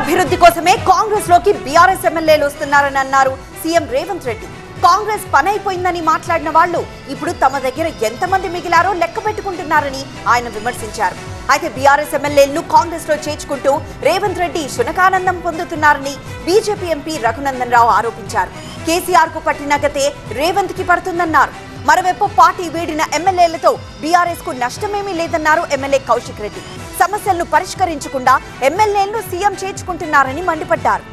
అభివృద్ధి కోసమే కాంగ్రెస్లోకి బీఆర్ఎస్ ఎమ్మెల్యేలు వస్తున్నారని అన్నారు సీఎం రేవంత్ రెడ్డి. కాంగ్రెస్ పని అయిపోయిందని మాట్లాడిన వాళ్ళు ఇప్పుడు తమ దగ్గర ఎంతమంది మిగిలారో లెక్క పెట్టుకుంటున్నారని ఆయన విమర్శించారు. అయితే బీఆర్ఎస్ ఎమ్మెల్యేలను కాంగ్రెస్లో చేర్చుకుంటూ రేవంత్ రెడ్డి శునకానందం పొందుతున్నారని బీజేపీ ఎంపీ రఘునందన్ రావు ఆరోపించారు. కేసీఆర్కు పట్టిన గతే రేవంత్కి పడుతుందన్నారు. మరోవైపు పార్టీ వీడిన ఎమ్మెల్యేలతో బీఆర్ఎస్కు నష్టమేమీ లేదన్నారు ఎమ్మెల్యే కౌశిక్ రెడ్డి. సమస్యలను పరిష్కరించకుండా ఎమ్మెల్యేలను సీఎం చేర్చుకుంటున్నారని మండిపడ్డారు.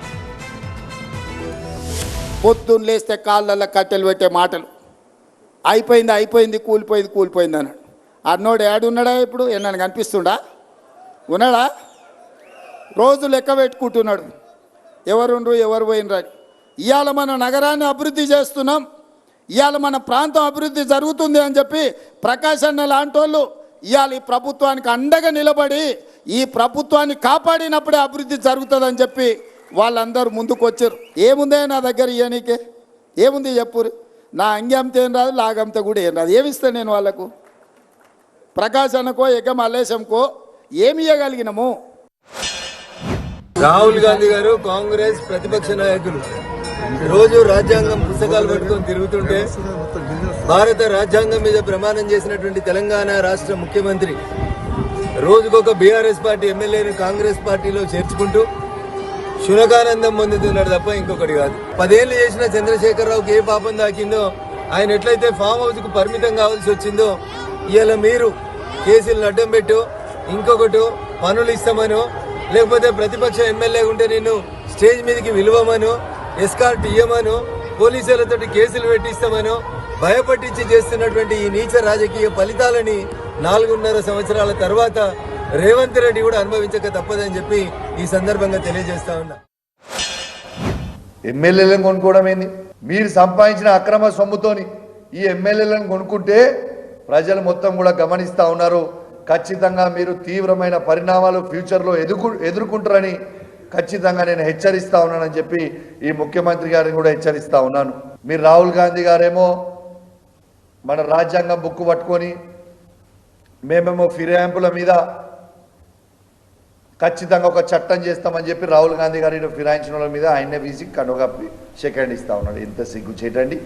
పొద్దున్న లేస్తే కాళ్ళల్లో కట్టెలు పెట్టే మాటలు. అయిపోయింది అయిపోయింది కూలిపోయింది కూలిపోయింది అన్నాడు. అన్నోడు ఏడున్నాడా ఇప్పుడు? ఏమన్నా కనిపిస్తుండా? ఉన్నాడా? రోజు లెక్క పెట్టుకుంటున్నాడు. ఎవరుండ్రు ఎవరు పోయినరా ఇవాళ మన నగరాన్ని అభివృద్ధి చేస్తున్నాం. ఇవాళ మన ప్రాంతం అభివృద్ధి జరుగుతుంది అని చెప్పి ప్రకాశన్న లాంటి వాళ్ళు ఇవాళ ఈ ప్రభుత్వానికి అండగా నిలబడి ఈ ప్రభుత్వాన్ని కాపాడినప్పుడే అభివృద్ధి జరుగుతుందని చెప్పి వాళ్ళందరూ ముందుకు వచ్చారు. ఏముందే నా దగ్గర ఇయనీకే ఏముంది చెప్పురు? నా అంగంతే ఏం రాదు లాగంతో కూడా ఏం రాదు. ఏమిస్తాను నేను వాళ్ళకు? ప్రకాశనకో అన్నకో మల్లేశంకో ఏమి ఇవ్వగలిగినాము రాహుల్ గాంధీ గారు కాంగ్రెస్ ప్రతిపక్ష నాయకులు. రోజు రాజ్యాంగం పుస్తకాలు పట్టుకొని తిరుగుతుంటే భారత రాజ్యాంగం మీద ప్రమాణం చేసినటువంటి తెలంగాణ రాష్ట్ర ముఖ్యమంత్రి రోజుకొక బీఆర్ఎస్ పార్టీ ఎమ్మెల్యేని కాంగ్రెస్ పార్టీలో చేర్చుకుంటూ శునకానందం పొందుతున్నాడు తప్ప ఇంకొకటి కాదు. పదేళ్ళు చేసిన చంద్రశేఖరరావుకి ఏ పాపం దాకిందో ఆయన ఎట్లయితే ఫామ్ హౌస్కు పరిమితం కావాల్సి వచ్చిందో ఇవాళ మీరు కేసులను అడ్డం పెట్టు ఇంకొకటి పనులు ఇస్తామనో లేకపోతే ప్రతిపక్ష ఎమ్మెల్యే ఉంటే నేను స్టేజ్ మీదకి విలువమను ఎస్కార్ట్ ఇయ్యమను పోలీసులతోటి కేసులు పెట్టిస్తామను భయపట్టించి చేస్తున్నటువంటి ఈ నీచ రాజకీయ ఫలితాలని నాలుగున్నర సంవత్సరాల తర్వాత రేవంత్ రెడ్డి కూడా అనుభవించక తప్పదని చెప్పి ఈ సందర్భంగా తెలియజేస్తా ఉన్నా. ఎమ్మెల్యేలను కొనుక్కోవడం ఏంది? మీరు సంపాదించిన అక్రమ సొమ్ముతోని ఈ ఎమ్మెల్యేలను కొనుక్కుంటే ప్రజలు మొత్తం కూడా గమనిస్తూ ఉన్నారు. ఖచ్చితంగా మీరు తీవ్రమైన పరిణామాలు ఫ్యూచర్లో ఎదుర్కొ ఎదుర్కొంటారని ఖచ్చితంగా నేను హెచ్చరిస్తా ఉన్నానని చెప్పి ఈ ముఖ్యమంత్రి గారిని కూడా హెచ్చరిస్తా ఉన్నాను. మీరు రాహుల్ గాంధీ గారేమో మన రాజ్యాంగం బుక్ పట్టుకొని మేమేమో ఫిరాయింపుల మీద ఖచ్చితంగా ఒక చట్టం చేస్తామని చెప్పి రాహుల్ గాంధీ గారి ఫిరాయించిన వాళ్ళ మీద ఆయన్నే వీసి కనుగప్పి సెకండ్ ఇస్తా ఉన్నాడు. ఎంత సిగ్గు చేయటండి.